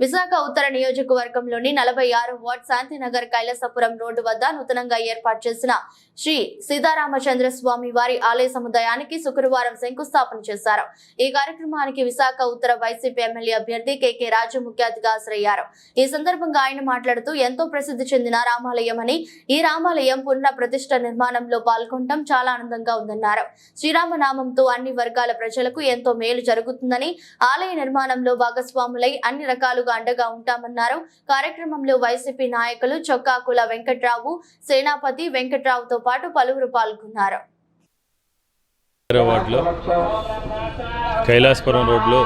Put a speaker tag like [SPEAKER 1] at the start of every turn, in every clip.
[SPEAKER 1] విశాఖ ఉత్తర నియోజకవర్గంలోని నలభై ఆరు వార్డ్ శాంతినగర్ కైలాసపురం రోడ్డు వద్ద నూతనంగా ఏర్పాటు చేసిన శ్రీ సీతారామచంద్ర స్వామి వారి ఆలయ సముదాయానికి శుక్రవారం శంకుస్థాపన చేశారు. ఈ కార్యక్రమానికి విశాఖ ఉత్తర వైసీపీ ఎమ్మెల్యే అభ్యర్థి కెకే రాజు ముఖ్య అతిథిగా హాజరయ్యారు. ఈ సందర్భంగా ఆయన మాట్లాడుతూ ఎంతో ప్రసిద్ధి చెందిన రామాలయం అని ఈ రామాలయం పునః ప్రతిష్ట నిర్మాణంలో పాల్గొనడం చాలా ఆనందంగా ఉందన్నారు. శ్రీరామనామంతో అన్ని వర్గాల ప్రజలకు ఎంతో మేలు జరుగుతుందని ఆలయ నిర్మాణంలో భాగస్వాములై అన్ని రకాలు రకాలుగా అండగా ఉంటామన్నారు. కార్యక్రమంలో వైసీపీ నాయకులు చొక్కాకుల వెంకట్రావు సేనాపతి వెంకట్రావుతో పాటు పలువురు పాల్గొన్నారు.
[SPEAKER 2] వార్డులో కైలాసపురం రోడ్లో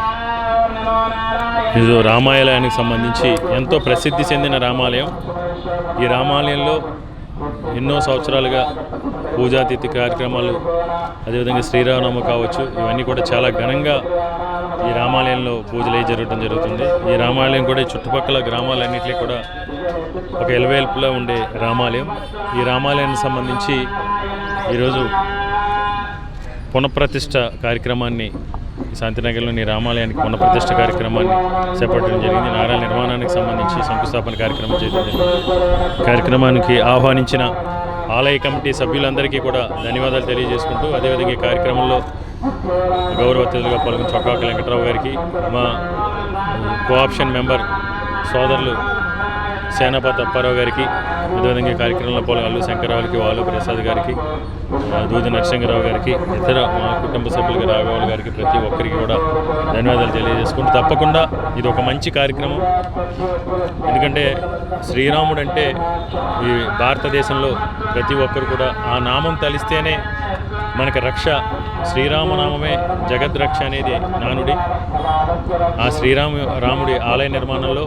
[SPEAKER 2] ఇది రామాలయానికి సంబంధించి ఎంతో ప్రసిద్ధి చెందిన రామాలయం. ఈ రామాలయంలో ఎన్నో సంవత్సరాలుగా పూజాతిథి కార్యక్రమాలు అదేవిధంగా శ్రీరామనవమి కావచ్చు ఇవన్నీ కూడా చాలా ఘనంగా ఈ రామాలయంలో పూజలు అయి జరగడం జరుగుతుంది. ఈ రామాలయం కూడా ఈ చుట్టుపక్కల గ్రామాలన్నింటినీ కూడా ఒక ఎలవేల్పులో ఉండే రామాలయం. ఈ రామాలయానికి సంబంధించి ఈరోజు పునఃప్రతిష్ట కార్యక్రమాన్ని శాంతినగర్లోని రామాలయానికి పునఃప్రతిష్ఠ కార్యక్రమాన్ని చేపట్టడం జరిగింది. నారాయణ నిర్మాణానికి సంబంధించి శంకుస్థాపన కార్యక్రమం చేయడం జరిగింది. కార్యక్రమానికి ఆహ్వానించిన ఆలయ కమిటీ సభ్యులందరికీ కూడా ధన్యవాదాలు తెలియజేసుకుంటూ అదేవిధంగా ఈ కార్యక్రమంలో గౌరవ అతిథులుగా పాల్గొన్న చొక్కాకి వెంకట్రావు గారికి మా కోఆప్షన్ మెంబర్ సోదరులు సేనాపతి అప్పారావు గారికి అదేవిధంగా కార్యక్రమంలో పాల్గొన్న అల్లు శంకరరావుకి వాలు ప్రసాద్ గారికి దూది నరసింహరావు గారికి ఇతర మా కుటుంబ సభ్యులకి రాఘవాలు గారికి ప్రతి ఒక్కరికి కూడా ధన్యవాదాలు తెలియజేసుకుంటూ తప్పకుండా ఇది ఒక మంచి కార్యక్రమం. ఎందుకంటే శ్రీరాముడు అంటే ఈ భారతదేశంలో ప్రతి ఒక్కరు కూడా ఆ నామం తలిస్తేనే మనకు రక్ష శ్రీరామనామమే జగద్రక్ష అనేది నానుడి ఆ శ్రీరాము రాముడి ఆలయ నిర్మాణంలో